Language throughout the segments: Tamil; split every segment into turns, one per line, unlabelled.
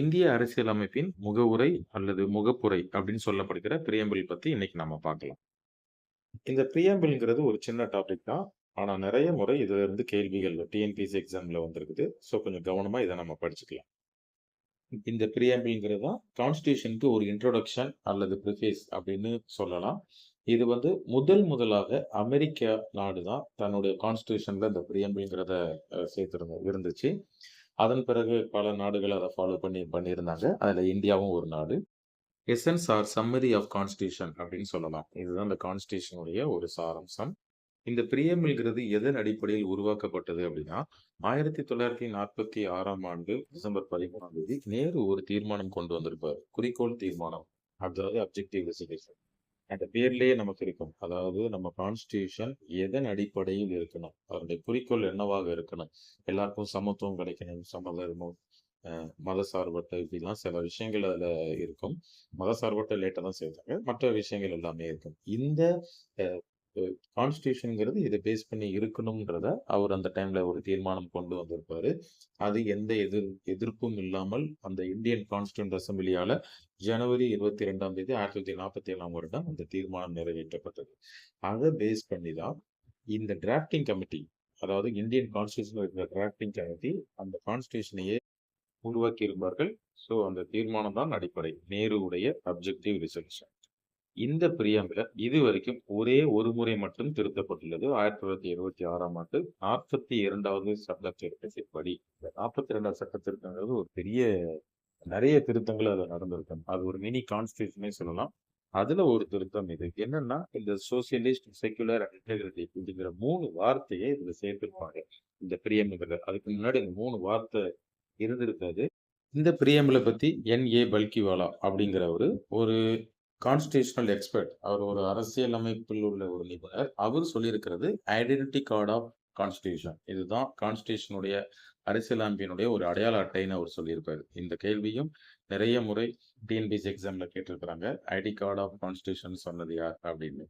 இந்திய அரசியலமைப்பின் முகவுரை அல்லது முகப்புரை அப்படின்னு சொல்லப்படுகிற பிரியம்பிள் பற்றி இன்னைக்கு நம்ம பார்க்கலாம். இந்த பிரியம்பிள்ங்கிறது ஒரு சின்ன டாபிக் தான். ஆனால் நிறைய முறை இதுல இருந்து கேள்விகள் டிஎன்பிஎஸ்சி எக்ஸாம்ல வந்திருக்குது. ஸோ கொஞ்சம் கவனமாக இதை நம்ம படிச்சுக்கலாம். இந்த பிரியம்பிள்ங்கிறது தான் கான்ஸ்டியூஷனுக்கு ஒரு இன்ட்ரோடக்ஷன் அல்லது ப்ரிஃபேஸ் அப்படின்னு சொல்லலாம். இது வந்து முதல் முதலாக அமெரிக்கா நாடு தான் தன்னுடைய கான்ஸ்டியூஷனில் இந்த பிரியம்பிள்ங்கிறத சேர்த்துருந்து இருந்துச்சு. அதன் பிறகு பல நாடுகள் அதை ஃபாலோ பண்ணி பண்ணியிருந்தாங்க. அதில் இந்தியாவும் ஒரு நாடு. Essence or summary of constitution அப்படின்னு சொல்லலாம். இதுதான் இந்த கான்ஸ்டியூஷனுடைய ஒரு சாராம்சம். இந்த பிரியமில்கிறது எதன் அடிப்படையில் உருவாக்கப்பட்டது அப்படின்னா, 1946ஆம் ஆண்டு டிசம்பர் 13ஆம் தேதி நேரு ஒரு தீர்மானம் கொண்டு வந்திருப்பார். குறிக்கோள் தீர்மானம். அதாவது அப்ஜெக்டிவ் ரெசல்யூஷன். அந்த பேர்லயே நமக்கு இருக்கும். அதாவது நம்ம கான்ஸ்டியூஷன் எதன் அடிப்படையில் இருக்கணும்? அதனுடைய குறிக்கோள் என்னவாக இருக்கணும்? எல்லாருக்கும் சமத்துவம் கிடைக்கணும், சமதர்மம், அ மதசார்பற்ற இப்படிலாம் சில விஷயங்கள் அதில் இருக்கும். மதசார்பற்ற லேட்டாக தான் சேர்த்தாங்க. மற்ற விஷயங்கள் எல்லாமே இருக்கும். இந்த கான்ஸ்டியூஷனுங்கிறது இதை பேஸ் பண்ணி இருக்கணுங்கிறத அவர் அந்த டைம்ல ஒரு தீர்மானம் கொண்டு வந்திருப்பாரு. அது எந்த எதிர் எதிர்ப்பும் இல்லாமல் அந்த இந்தியன் கான்ஸ்டிடியூயன்ட் அசம்பிளியால ஜனவரி 22ஆம் தேதி 1947ஆம் வருடம் அந்த தீர்மானம் நிறைவேற்றப்பட்டது. அதை பேஸ் பண்ணி தான் இந்த டிராப்டிங் கமிட்டி அதாவது இந்தியன் கான்ஸ்டியூஷன் இருக்கிற டிராஃப்டிங் கமிட்டி அந்த கான்ஸ்டிடியூஷனையே உருவாக்கியிருப்பார்கள். ஸோ அந்த தீர்மானம் தான் அடிப்படை. நேருடைய அப்ஜெக்டிவ் ரிசல்யூஷன் இந்த பிரியம்பிள இதுவரைக்கும் ஒரே ஒரு முறை மட்டும் திருத்தப்பட்டுள்ளது. 1976ஆம் ஆண்டு 42வது சட்ட திருத்தத்தின்படி. இந்த 42வது சட்ட திருத்தங்கிறது ஒரு பெரிய நிறைய திருத்தங்கள் அதில் நடந்திருக்கும். அது ஒரு மினி கான்ஸ்டியூஷனே சொல்லலாம். அதுல ஒரு திருத்தம் இது. என்னன்னா, இந்த சோசியலிஸ்ட், செக்குலர் இன்டெகிரிட்டி அப்படிங்கிற மூணு வார்த்தையை இதுல சேர்த்திருப்பாங்க. இந்த பிரியம்பிள்ல. அதுக்கு முன்னாடி இந்த மூணு வார்த்தை இருந்திருக்காது. இந்த பிரியம்பிள பத்தி என்.ஏ. பல்கிவாலா அப்படிங்கிறவரு ஒரு கான்ஸ்டியூஷனல் எக்ஸ்பெர்ட். அவர் ஒரு அரசியல் அமைப்பில் உள்ள ஒரு நிபுணர். அவர் சொல்லியிருக்கிறது ஐடென்டிட்டி கார்ட் ஆஃப் கான்ஸ்டியூஷன் இதுதான் கான்ஸ்டியூஷனுடைய அரசியலமைப்பினுடைய ஒரு அடையாள அட்டைன்னு அவர் சொல்லியிருப்பார் இந்த கேள்வியும் நிறைய முறை டிஎன்பிஎஸ்சி எக்ஸாம்ல கேட்டிருக்கிறாங்க. ஐடி கார்ட் ஆஃப் கான்ஸ்டியூஷன் சொன்னது யார்? அப்படின்னு.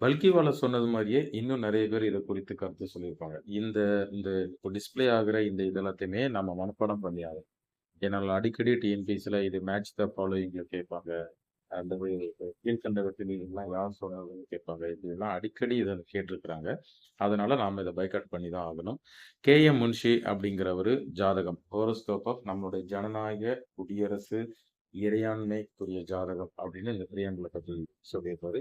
பல்கிவாலா சொன்னது மாதிரியே இன்னும் நிறைய பேர் இதை குறித்து கருத்து சொல்லியிருப்பாங்க. இந்த இந்த இப்போ டிஸ்ப்ளே ஆகிற இந்த இது எல்லாத்தையுமே நம்ம மனப்பாடம் பண்ணியாது ஏன்னால் ஏன்னா அடிக்கடி டிஎன்பிசியில் இது மேட்ச் த ஃபாலோயிங்கில் கேட்பாங்க. அந்த கீழ்க்கண்டவற்றில் இதெல்லாம் யார் சொன்னதுன்னு கேட்பாங்க. இதெல்லாம் அடிக்கடி இதை கேட்டிருக்கிறாங்க. அதனால நாம இதை பைகாட் பண்ணி தான் ஆகணும். கே எம் முன்ஷி அப்படிங்கிறவரு ஜாதகம். ஹோரோஸ்கோப் ஆஃப் நம்மளுடைய ஜனநாயக, குடியரசு, இறையாண்மைக்குரிய ஜாதகம் அப்படின்னு இந்த பிரியாங்களை பத்தி சொல்லியிருப்பாரு.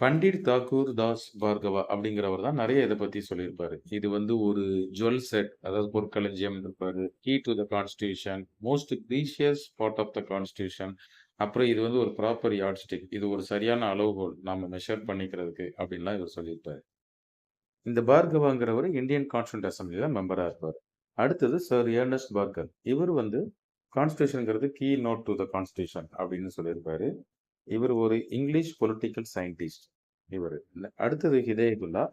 பண்டிட் தாக்கூர் தாஸ் பார்கவா அப்படிங்கிறவர் தான் நிறைய இதை பத்தி சொல்லியிருப்பாரு. இது வந்து ஒரு ஜுவல் செட் அதாவது பொற்களஞ்சியம் இருப்பாரு. Key to the constitution most gracious part of the constitution அப்புறம் இது வந்து ஒரு ப்ராப்பர் யார்ட்ஸ்டிக். இது ஒரு சரியான அளவுகோல். நாம் மெஷர் பண்ணிக்கிறதுக்கு அப்படின்லாம் இவர் சொல்லியிருப்பாரு. இந்த பார்கவாங்கிறவர் இந்தியன் கான்ஸ்டிடியூயன்ட் அசெம்பிளில மெம்பராக இருப்பார் அடுத்தது சார் எர்னஸ்ட் பார்கர் இவர் வந்து கான்ஸ்டியூஷனுங்கிறது key note to the constitution அப்படின்னு சொல்லியிருப்பார் இவர் ஒரு இங்கிலீஷ் பொலிட்டிக்கல் சயின்டிஸ்ட் இவர் அடுத்தது ஹிதாயத்துல்லா.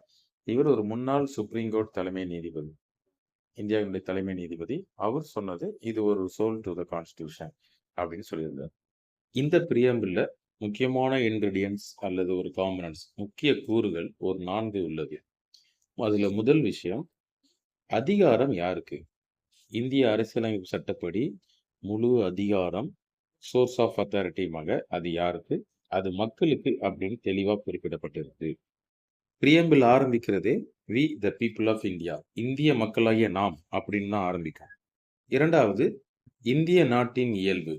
இவர் ஒரு முன்னாள் சுப்ரீம் கோர்ட் தலைமை நீதிபதி. இந்தியாவினுடைய தலைமை நீதிபதி. அவர் சொன்னது இது ஒரு சோல் டு த கான்ஸ்டியூஷன் அப்படின்னு சொல்லியிருந்தார். இந்த பிரியம்பில் முக்கியமான இன்க்ரீடியன்ஸ் அல்லது ஒரு காம்பனன்ட்ஸ் முக்கிய கூறுகள் ஒரு நான்கு உள்ளது. அதில் முதல் விஷயம், அதிகாரம் யாருக்கு? இந்திய அரசியலமைப்பு சட்டப்படி முழு அதிகாரம் சோர்ஸ் ஆஃப் அத்தாரிட்டியுமாக அது யாருக்கு? அது மக்களுக்கு அப்படின்னு தெளிவாக குறிப்பிடப்பட்டிருக்கு. பிரியம்பில் ஆரம்பிக்கிறதே we the people of India. இந்திய மக்களாகிய நாம் அப்படின்னு தான் ஆரம்பிக்கும். இரண்டாவது இந்திய நாட்டின் இயல்பு.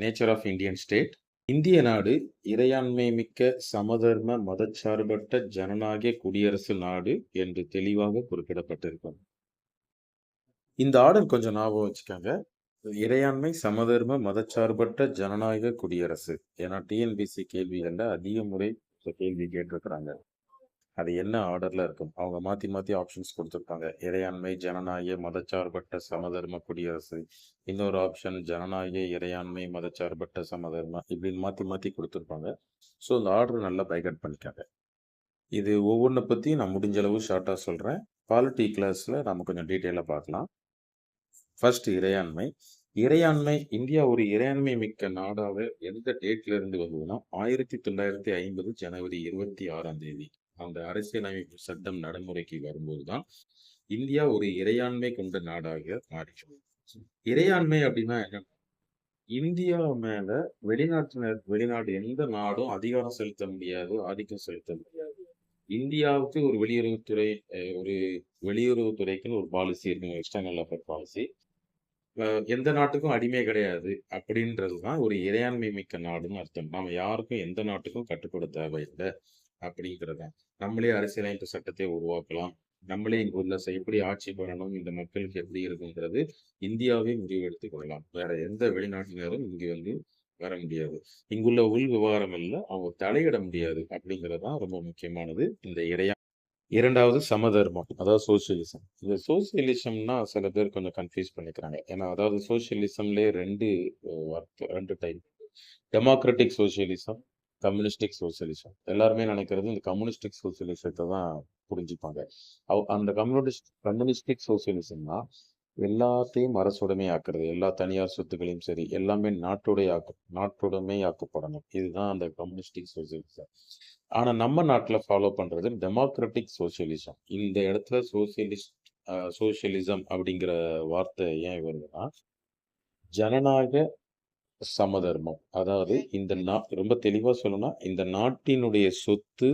Nature of Indian state. இந்திய நாடு இறையாண்மை மிக்க சமதர்ம மதச்சார்பற்ற ஜனநாயக குடியரசு நாடு என்று தெளிவாக குறிப்பிடப்பட்டிருக்கும். இந்த ஆர்டர் கொஞ்சம் ஞாபகம் வச்சுக்கோங்க இறையாண்மை, சமதர்ம, மதச்சார்பற்ற ஜனநாயக குடியரசு. ஏன்னா டிஎன்பிஎஸ்சி என்ற அதிக முறை கேள்வி கேட்டிருக்கிறாங்க. அது என்ன ஆர்டரில் இருக்கும்? அவங்க மாற்றி மாற்றி ஆப்ஷன்ஸ் கொடுத்துருப்பாங்க இறையாண்மை, ஜனநாயக, மதச்சார்பற்ற சமதர்ம குடியரசு. இன்னொரு ஆப்ஷன் ஜனநாயக, இறையாண்மை, மதச்சார்பற்ற சமதர்ம இப்படின்னு மாற்றி மாற்றி கொடுத்துருப்பாங்க ஸோ அந்த ஆர்டர் நல்லா பைகட் பண்ணிக்காங்க இது ஒவ்வொன்றை பற்றி நான் முடிஞ்ச அளவு ஷார்ட்டாக சொல்கிறேன் பாலிட்டி கிளாஸில் நம்ம கொஞ்சம் டீட்டெயிலாக பார்க்கலாம். ஃபர்ஸ்ட் இறையாண்மை. இறையாண்மை இந்தியா ஒரு இறையாண்மை மிக்க நாடாக எந்த டேட்ல இருந்து வந்ததுன்னா, 1950 ஜனவரி 26ஆம் தேதி. அந்த அரசியலமைப்பு சட்டம் நடைமுறைக்கு வரும்போது தான், இந்தியா ஒரு இறையாண்மை கொண்ட நாடாக மாறிச்சு. இறையாண்மை அப்படின்னா என்ன? இந்தியா மேல வெளிநாட்டினர் வெளிநாடு எந்த நாடும் அதிகாரம் செலுத்த முடியாது, ஆதிக்கம் செலுத்த முடியாது. இந்தியாவுக்கு ஒரு வெளியுறவுத்துறை ஒரு வெளியுறவுத்துறைக்குன்னு ஒரு பாலிசி இருக்குங்க. External affair policy. எந்த நாட்டுக்கும் அடிமை கிடையாது. அப்படின்றது தான் ஒரு இறையாண்மை மிக்க நாடுன்னு அர்த்தம். நம்ம யாருக்கும் எந்த நாட்டுக்கும் கட்டுப்பட தேவையில்லை அப்படிங்கிறத நம்மளே அரசியலமைப்பு சட்டத்தை உருவாக்கலாம். நம்மளே இங்க உள்ள எப்படி ஆட்சி பண்ணணும், இந்த மக்களுக்கு எப்படி இருக்குங்கிறது இந்தியாவே முடிவு எடுத்துக் கொள்ளலாம். வேற எந்த வெளிநாட்டினரும் இங்கே வந்து வர முடியாது. இங்குள்ள உள் விவகாரம் இல்லை அவங்க தலையிட முடியாது. அப்படிங்கிறது தான் ரொம்ப முக்கியமானது. இந்த இடையா இரண்டாவது சமதர்மம். அதாவது சோசியலிசம். இந்த சோசியலிசம்னா சில பேர் கொஞ்சம் கன்ஃப்யூஸ் பண்ணிக்கிறாங்க. ஏன்னா அதாவது சோசியலிசம்லயே 2 வார்த்தை 2 type. Democratic socialism, communistic socialism. எல்லாருமே நினைக்கிறது இந்த கம்யூனிஸ்டிக் சோசியலிசத்தை தான் புரிஞ்சுப்பாங்க. அவ் அந்த கம்யூனிஸ்ட் கம்யூனிஸ்டிக் சோசியலிசம்னா எல்லாத்தையும் அரசுடைமை ஆக்குறது. எல்லா தனியார் சொத்துக்களையும் சரி, எல்லாமே நாட்டுடைய ஆக்கு நாட்டுடைமை ஆக்கப்படணும். இதுதான் அந்த கம்யூனிஸ்டிக் சோசியலிசம். ஆனால் நம்ம நாட்டில் ஃபாலோ பண்ணுறது டெமோக்ராட்டிக் சோசியலிசம். இந்த இடத்துல சோசியலிஸ்ட் சோசியலிசம் அப்படிங்கிற வார்த்தை ஏன் வருதுன்னா, ஜனநாயக சமதர்மம். அதாவது இந்த நா ரொம்ப தெளிவா சொல்லணும்னா, இந்த நாட்டினுடைய சொத்து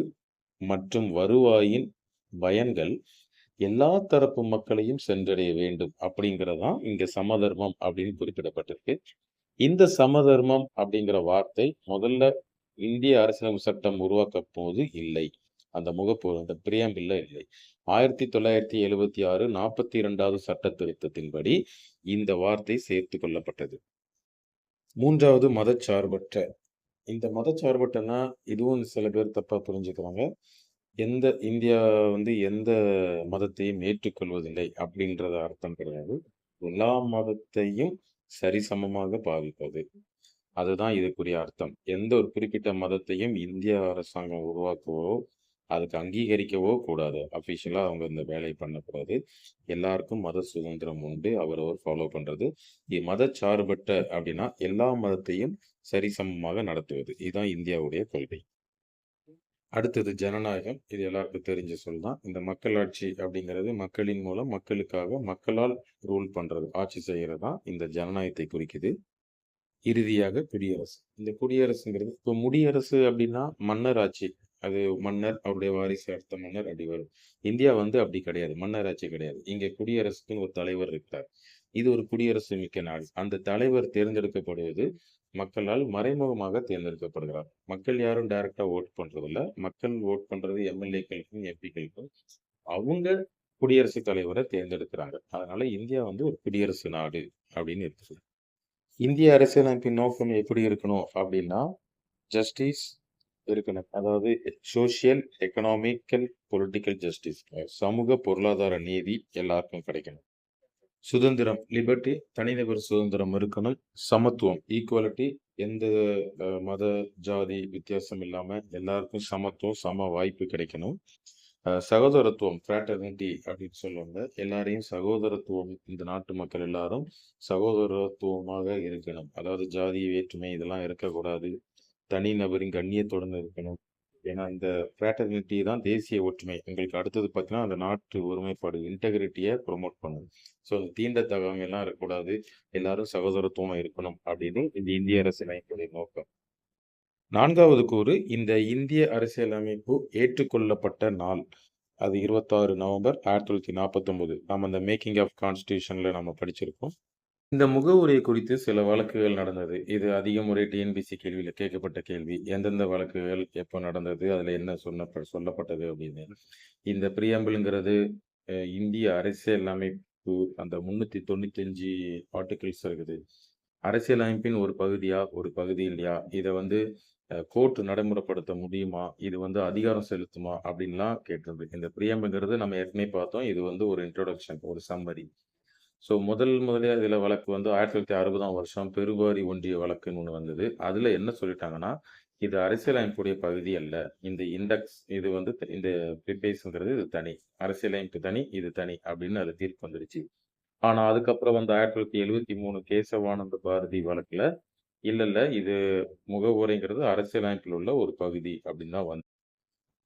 மற்றும் வருவாயின் பயன்கள் எல்லா தரப்பு மக்களையும் சென்றடைய வேண்டும். அப்படிங்கிறது தான் இங்க சமதர்மம் அப்படின்னு குறிப்பிடப்பட்டிருக்கு. இந்த சமதர்மம் அப்படிங்கிற வார்த்தை முதல்ல இந்திய அரசியலமைப்பு சட்டம் உருவாக்கப்போது இல்லை. அந்த முகப்பு அந்த பிரியாம்பிள்ல இல்லை. 1976 42வது சட்ட திருத்தத்தின்படி இந்த வார்த்தை சேர்த்துக் கொள்ளப்பட்டது. மூன்றாவது மதச்சார்பற்ற. இந்த மதச்சார்பற்றனா இதுவும் சில பேர் தப்பாக புரிஞ்சுக்கிறாங்க. எந்த இந்தியா வந்து எந்த மதத்தையும் ஏற்றுக்கொள்வதில்லை அப்படின்றது அர்த்தம் கிடையாது. எல்லா மதத்தையும் சரிசமமாக பாவிப்பது. அதுதான் இதுக்குரிய அர்த்தம். எந்த ஒரு குறிப்பிட்ட மதத்தையும் இந்திய அரசாங்கம் உருவாக்கவோ, அதுக்கு அங்கீகரிக்கவோ கூடாது. அஃபிஷியலாக அவங்க இந்த வேலையை பண்ணக்கூடாது. எல்லாருக்கும் மத சுதந்திரம் உண்டு. அவரவர் ஃபாலோ பண்ணுறது மத மதச்சார்பற்ற அப்படின்னா எல்லா மதத்தையும் சரிசமமாக நடத்துவது. இதுதான் இந்தியாவுடைய கொள்கை. அடுத்தது ஜனநாயகம். இது எல்லாருக்கும் தெரிஞ்ச சொல் தான். இந்த மக்களாட்சி அப்படிங்கிறது மக்களின் மூலம் மக்களுக்காக மக்களால் ரூல் பண்ணுறது ஆட்சி செய்கிறது தான் இந்த ஜனநாயகத்தை குறிக்குது. இறுதியாக குடியரசு. இந்த குடியரசுங்கிறது இப்போ முடியரசு அப்படின்னா மன்னர் ஆட்சி. அது மன்னர், அவருடைய வாரிசு அடுத்த மன்னர் அப்படி வரும். இந்தியா வந்து அப்படி கிடையாது. மன்னர் ஆட்சி கிடையாது. இங்கே குடியரசுக்குன்னு ஒரு தலைவர் இருக்கிறார். இது ஒரு குடியரசு மிக்க நாடு. அந்த தலைவர் தேர்ந்தெடுக்கப்படுவது மக்களால் மறைமுகமாக தேர்ந்தெடுக்கப்படுகிறார். மக்கள் யாரும் டைரக்டா வோட் பண்றதில்ல. மக்கள் வோட் பண்றது எம்.எல்.ஏ.க்களுக்கும், எம்.பி.க்களுக்கும். அவங்க குடியரசு தலைவரை தேர்ந்தெடுக்கிறாங்க. அதனால இந்தியா வந்து ஒரு குடியரசு நாடு அப்படின்னு இருக்குது. இந்திய அரசியலமைப்பின் நோக்கம் எப்படி இருக்கணும் அப்படின்னா, ஜஸ்டிஸ் இருக்கணும். அதாவது சோசியல், எக்கனாமிக்கல், பொலிட்டிக்கல் ஜஸ்டிஸ். சமூக பொருளாதார நீதி எல்லாருக்கும் கிடைக்கணும். சுதந்திரம் லிபர்ட்டி தனிநபர் சுதந்திரம் இருக்கணும். சமத்துவம் ஈக்குவாலிட்டி எந்த மத, ஜாதி வித்தியாசம் இல்லாம எல்லாருக்கும் சமத்துவம், சம வாய்ப்பு கிடைக்கணும். சகோதரத்துவம் ஃப்ராட்டர்னிட்டி அப்படின்னு சொல்லுவாங்க. எல்லாரையும் சகோதரத்துவம் இந்த நாட்டு மக்கள் எல்லாரும் சகோதரத்துவமாக இருக்கணும். அதாவது ஜாதி வேற்றுமை இதெல்லாம் இருக்கக்கூடாது. தனிநபரின் கண்ணியத்துடன் இருக்கணும். ஏன்னா இந்த ஃப்ராட்டர்னிட்டி தான் தேசிய ஒற்றுமை. எங்களுக்கு அடுத்தது பார்த்தீங்கன்னா, அந்த நாட்டு ஒருமைப்பாடு இன்டெகிரிட்டியை ப்ரொமோட் பண்ணுது. ஸோ அந்த தீண்டத்தகாமை எல்லாம் இருக்கக்கூடாது. எல்லாரும் சகோதரத்துவம் இருக்கணும் அப்படின்னு இந்த இந்திய அரசியலமைப்புடைய நோக்கம். நான்காவது கூறு இந்த இந்திய அரசியலமைப்பு ஏற்றுக்கொள்ளப்பட்ட நாள். அது 26 நவம்பர் ஆயிரத்தி தொள்ளாயிரத்தி நாற்பத்தொம்போது நம்ம அந்த மேக்கிங் ஆஃப் கான்ஸ்டியூஷனில் நம்ம படிச்சிருக்கோம். இந்த முகவுரை குறித்து சில வழக்குகள் நடந்தது. இது அதிக முறை டிஎன்பிசி கேள்வியில் கேட்கப்பட்ட கேள்வி. எந்தெந்த வழக்குகள் எப்போ நடந்தது? அதில் என்ன சொன்ன சொல்லப்பட்டது அப்படின்னு. இந்த பிரியாம்பிள்ங்கிறது இந்திய அரசியல் அமைப்பு அந்த 395 ஆர்டிகிள்ஸ் இருக்குது. அரசியலமைப்பின் ஒரு பகுதியா, ஒரு பகுதி இல்லையா? இதை வந்து கோர்ட் நடைமுறைப்படுத்த முடியுமா? இது வந்து அதிகாரம் செலுத்துமா? அப்படின்லாம் கேட்டிருந்தது. இந்த பிரியாம்பிள்ங்கிறது நம்ம ஏற்கனவே பார்த்தோம். இது வந்து ஒரு இன்ட்ரோடக்ஷன், ஒரு சம்மரி. ஸோ முதல் முதலியாக இதில் வழக்கு வந்து 1960ஆம் வருஷம் பெருவாரி ஒன்றிய வழக்குன்னு ஒன்று வந்தது. அதில் என்ன சொல்லிட்டாங்கன்னா, இது அரசியலமைப்புடைய பகுதி அல்ல. இந்த இண்டெக்ஸ் இது வந்து இந்த ப்ரிபேஸ்ங்கிறது இது தனி. அரசியலமைப்பு தனி, இது தனி அப்படின்னு அது தீர்ப்பு வந்துடுச்சு ஆனால் அதுக்கப்புறம் வந்து 1973 கேசவானந்த பாரதி வழக்கில் இல்லை இல்லை இது முகவுரைங்கிறது அரசியலமைப்பில் உள்ள ஒரு பகுதி அப்படின்னு தான் வந்து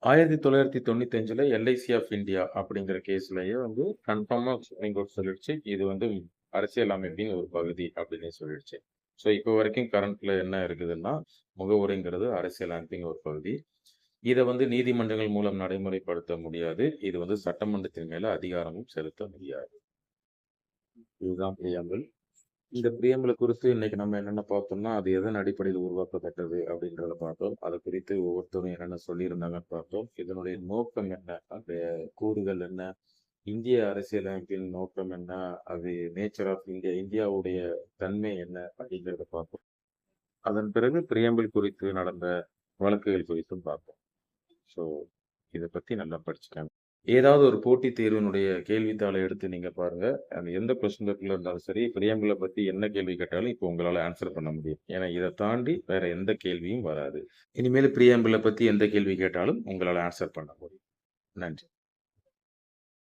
1995ல எல்.ஐ.சி ஆஃப் இந்தியா அப்படிங்கிற கேஸ்லயே வந்து கன்ஃபார்மா சுப்ரீம் கோர்ட் சொல்லிடுச்சு. இது வந்து அரசியல் அமைப்பின் ஒரு பகுதி அப்படின்னே சொல்லிடுச்சு. ஸோ இப்போ வரைக்கும் கரண்ட்ல என்ன இருக்குதுன்னா, முகவுரைங்கிறது அரசியல் அமைப்பின் ஒரு பகுதி. இதை வந்து நீதிமன்றங்கள் மூலம் நடைமுறைப்படுத்த முடியாது. இது வந்து சட்டமன்றத்தின் மேல அதிகாரமும் செலுத்த முடியாது. இதுதான் பிரியாமல் இந்த பிரியம்பிள குறித்து இன்னைக்கு நம்ம என்னென்ன பார்த்தோம்னா, அது எதன் அடிப்படையில் உருவாக்கப்பட்டது அப்படின்றத பார்த்தோம். அதை குறித்து ஒவ்வொருத்தரும் என்னென்ன சொல்லியிருந்தாங்கன்னு பார்த்தோம். இதனுடைய நோக்கம் என்ன? அந்த கூறுகள் என்ன? இந்திய அரசியலமைப்பின் நோக்கம் என்ன? அது நேச்சர் ஆஃப் இந்தியா இந்தியாவுடைய தன்மை என்ன? அப்படிங்கிறத பார்த்தோம். அதன் பிறகு பிரியம்பிள் குறித்து நடந்த வழக்குகள் குறித்தும் பார்த்தோம். ஸோ இதை பற்றி நல்லா படிச்சுக்காங்க ஏதாவது ஒரு போட்டித் தேர்வினுடைய கேள்வித்தாளை எடுத்து நீங்கள் பாருங்கள் அது எந்த கொஸ்டின் பேப்பரில் இருந்தாலும் சரி, பிரியம்பிள பற்றி என்ன கேள்வி கேட்டாலும் இப்போ உங்களால் ஆன்சர் பண்ண முடியும். ஏன்னா இதை தாண்டி வேற எந்த கேள்வியும் வராது. இனிமேல் பிரியம்பிள பற்றி எந்த கேள்வி கேட்டாலும் உங்களால் ஆன்சர் பண்ண முடியும். நன்றி.